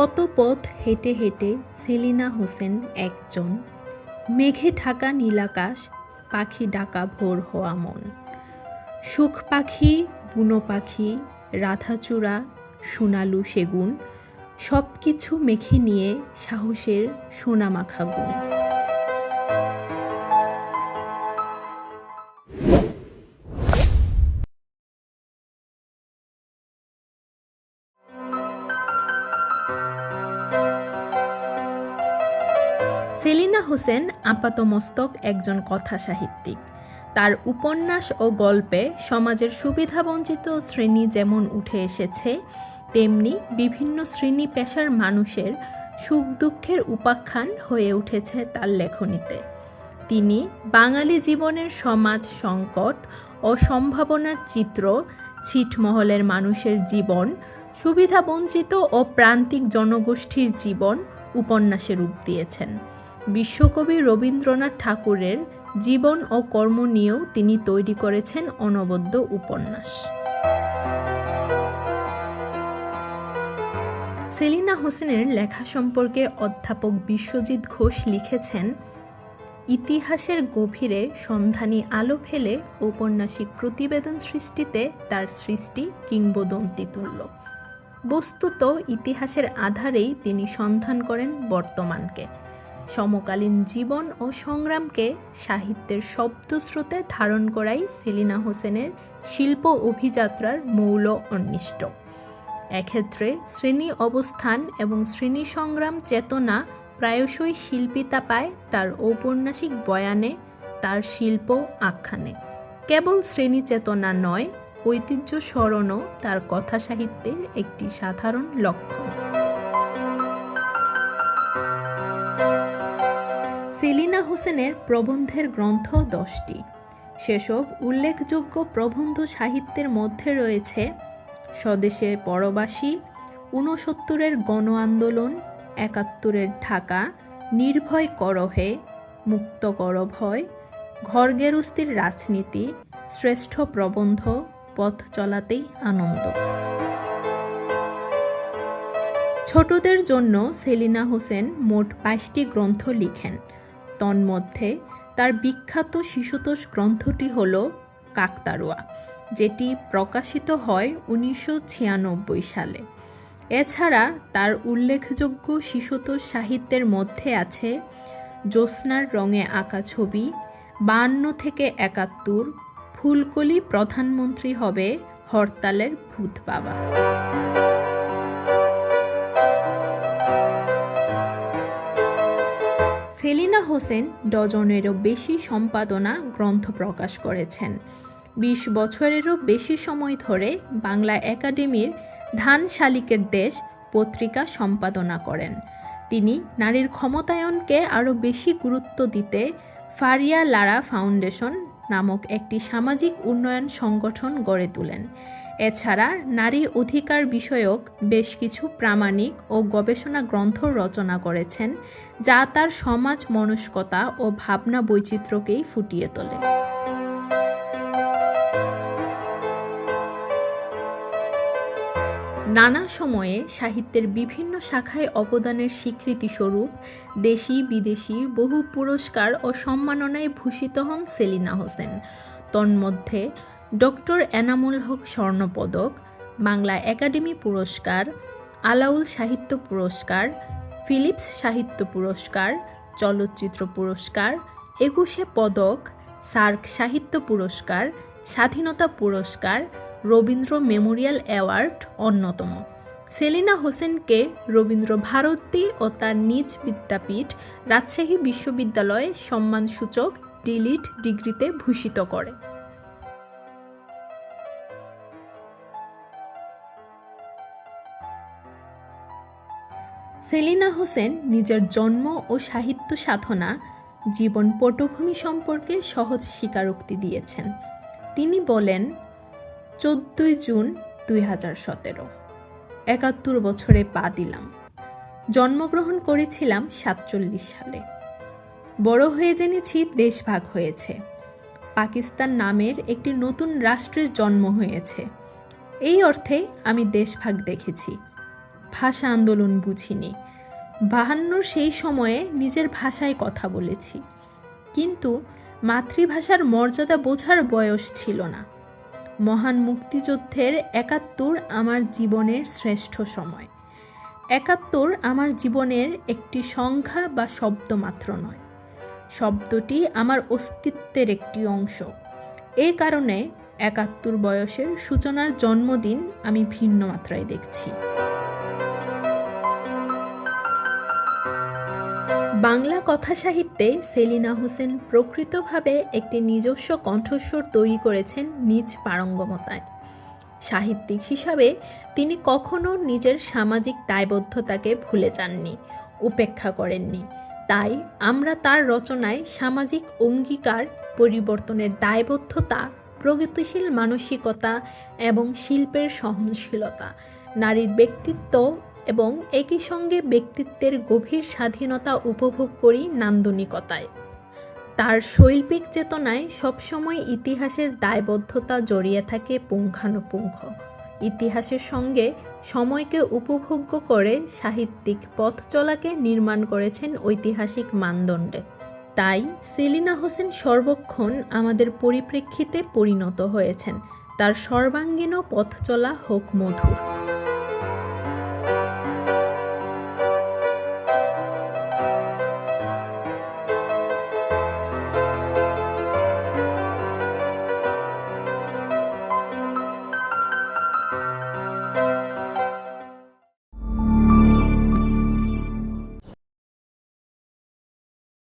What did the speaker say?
কত পথ হেঁটে হেঁটে সেলিনা হোসেন একজন। মেঘে ঢাকা নীলাকাশ পাখি ডাকা ভোর হওয়া মন। সুখ পাখি, বুনো পাখি, রাধাচূড়া, সোনালু সেগুন সব কিছু মেখে নিয়ে সাহসের সোনামাখা গুণ। সেলিনা হোসেন আপাতমস্তক একজন কথা সাহিত্যিক তার উপন্যাস ও গল্পে সমাজের সুবিধাবঞ্চিত শ্রেণি যেমন উঠে এসেছে, তেমনি বিভিন্ন শ্রেণি পেশার মানুষের সুখ দুঃখের উপাখ্যান হয়ে উঠেছে তার লেখনীতে। তিনি বাঙালি জীবনের সমাজ সংকট ও সম্ভাবনার চিত্র, ছিটমহলের মানুষের জীবন, সুবিধাবঞ্চিত ও প্রান্তিক জনগোষ্ঠীর জীবন উপন্যাসে রূপ দিয়েছেন। বিশ্বকবি রবীন্দ্রনাথ ঠাকুরের জীবন ও কর্ম নিয়েও তিনি তৈরি করেছেন অনবদ্য উপন্যাস। সেলিনা হোসেনের লেখা সম্পর্কে অধ্যাপক বিশ্বজিৎ ঘোষ লিখেছেন, ইতিহাসের গভীরে সন্ধানী আলো ফেলে ঔপন্যাসিক প্রতিবেদন সৃষ্টিতে তার সৃষ্টি কিংবদন্তি তুল্য। বস্তুত ইতিহাসের আধারেই তিনি সন্ধান করেন বর্তমানকে। সমকালীন জীবন ও সংগ্রামকে সাহিত্যের শব্দস্রোতে ধারণ করাই সেলিনা হোসেনের শিল্প অভিযাত্রার মৌল অন্বিষ্ট এক্ষেত্রে শ্রেণি অবস্থান এবং শ্রেণি সংগ্রাম চেতনা প্রায়শই শিল্পিতা পায় তার ঔপন্যাসিক বয়ানে, তার শিল্প আখ্যানে। কেবল শ্রেণি চেতনা নয়, ঐতিহ্য স্মরণও তার কথা সাহিত্যের একটি সাধারণ লক্ষণ। সেলিনা হোসেনের প্রবন্ধের গ্রন্থ দশটি। সেসব উল্লেখযোগ্য প্রবন্ধ সাহিত্যের মধ্যে রয়েছে স্বদেশে পরবাসী, ঊনসত্তরের গণ আন্দোলন একাত্তরের ঢাকা, নির্ভয় করহে, মুক্ত কর ভয় ঘরগেরস্তির রাজনীতি, শ্রেষ্ঠ প্রবন্ধ, পথ চলাতেই আনন্দ। ছোটদের জন্য সেলিনা হোসেন মোট বাইশটি গ্রন্থ লিখেন। তন্মধ্যে, তার বিখ্যাত শিশুতোষ গ্রন্থটি হল কাকতারুয়া, যেটি প্রকাশিত হয় উনিশশো ছিয়ানব্বই সালে। এছাড়া তার উল্লেখযোগ্য শিশুতোষ সাহিত্যের মধ্যে আছে জ্যোৎস্নার রঙে আঁকা ছবি বান্ন থেকে একাত্তর, ফুলকলি প্রধানমন্ত্রী হবে হরতালের ভূত বাবা সেলিনা হোসেন ডজনেরও বেশি সম্পাদনা গ্রন্থ প্রকাশ করেছেন। বিশ বছরেরও বেশি সময় ধরে বাংলা একাডেমির ধান শালিকের দেশ পত্রিকা সম্পাদনা করেন। তিনি নারীর ক্ষমতায়নকে আরও বেশি গুরুত্ব দিতে ফারিয়া লারা ফাউন্ডেশন নামক একটি সামাজিক উন্নয়ন সংগঠন গড়ে তোলেন। এছাড়া নারী অধিকার বিষয়ক বেশ কিছু প্রামাণিক ও গবেষণা গ্রন্থ রচনা করেছেন, যা তার সমাজ মনস্কতা ও ভাবনা বৈচিত্র্যকেই ফুটিয়ে তোলে। নানা সময়ে সাহিত্যের বিভিন্ন শাখায় অবদানের স্বীকৃতিস্বরূপ দেশি, বিদেশি, বহু পুরস্কার ও সম্মাননায় ভূষিত হন সেলিনা হোসেন। তন্মধ্যে ডক্টর এনামুল হক স্বর্ণপদক, বাংলা একাডেমি পুরস্কার, আলাউল সাহিত্য পুরস্কার, ফিলিপস সাহিত্য পুরস্কার, চলচ্চিত্র পুরস্কার, একুশে পদক, সার্ক সাহিত্য পুরস্কার, স্বাধীনতা পুরস্কার, রবীন্দ্র মেমোরিয়াল অ্যাওয়ার্ড অন্যতম। সেলিনা হোসেনকে রবীন্দ্র ভারতী ও তার নিজ বিদ্যাপীঠ রাজশাহী বিশ্ববিদ্যালয়ে সম্মানসূচক ডিলিট ডিগ্রিতে ভূষিত করে। সেলিনা হোসেন নিজের জন্ম ও সাহিত্য সাধনা, জীবন পটভূমি সম্পর্কে সহজ স্বীকারোক্তি দিয়েছেন। তিনি বলেন, চোদ্দই জুন দুই হাজার সতেরো, একাত্তর বছরে পা দিলাম। জন্মগ্রহণ করেছিলাম সাতচল্লিশ সালে। বড় হয়ে জেনেছি দেশভাগ হয়েছে। পাকিস্তান নামের একটি নতুন রাষ্ট্রের জন্ম হয়েছে। এই অর্থে আমি দেশভাগ দেখেছি। ভাষা আন্দোলন বুঝিনি। বাহান্নর সেই সময়ে নিজের ভাষায় কথা বলেছি। কিন্তু মাতৃভাষার মর্যাদা বোঝার বয়স ছিল না। মহান মুক্তিযুদ্ধের একাত্তর আমার জীবনের শ্রেষ্ঠ সময়। একাত্তর আমার জীবনের একটি সংখ্যা বা শব্দ মাত্র নয়। শব্দটি আমার অস্তিত্বের একটি অংশ। এই কারণে একাত্তর বয়সের সূচনার জন্মদিন আমি ভিন্ন মাত্রায় দেখছি। বাংলা কথা সাহিত্যে সেলিনা হোসেন প্রকৃতভাবে একটি নিজস্ব কণ্ঠস্বর তৈরি করেছেন নিজ পারঙ্গমতায়। সাহিত্যিক হিসাবে তিনি কখনো নিজের সামাজিক দায়বদ্ধতাকে ভুলে যাননি, উপেক্ষা করেননি। তাই আমরা তার রচনায় সামাজিক অঙ্গীকার, পরিবর্তনের দায়বদ্ধতা, প্রগতিশীল মানসিকতা এবং শিল্পের সহনশীলতা, নারীর ব্যক্তিত্ব এবং একই সঙ্গে ব্যক্তিত্বের গভীর স্বাধীনতা উপভোগ করি নান্দনিকতায়। তার শৈল্পিক চেতনায় সবসময় ইতিহাসের দায়বদ্ধতা জড়িয়ে থাকে পুঙ্খানুপুঙ্খ। ইতিহাসের সঙ্গে সময়কে উপভোগ্য করে সাহিত্যিক পথ চলাকে নির্মাণ করেছেন ঐতিহাসিক মানদণ্ডে। তাই সেলিনা হোসেন সর্বক্ষণ আমাদের পরিপ্রেক্ষিতে পরিণত হয়েছেন। তার সর্বাঙ্গীন পথ চলা হোক মধুর।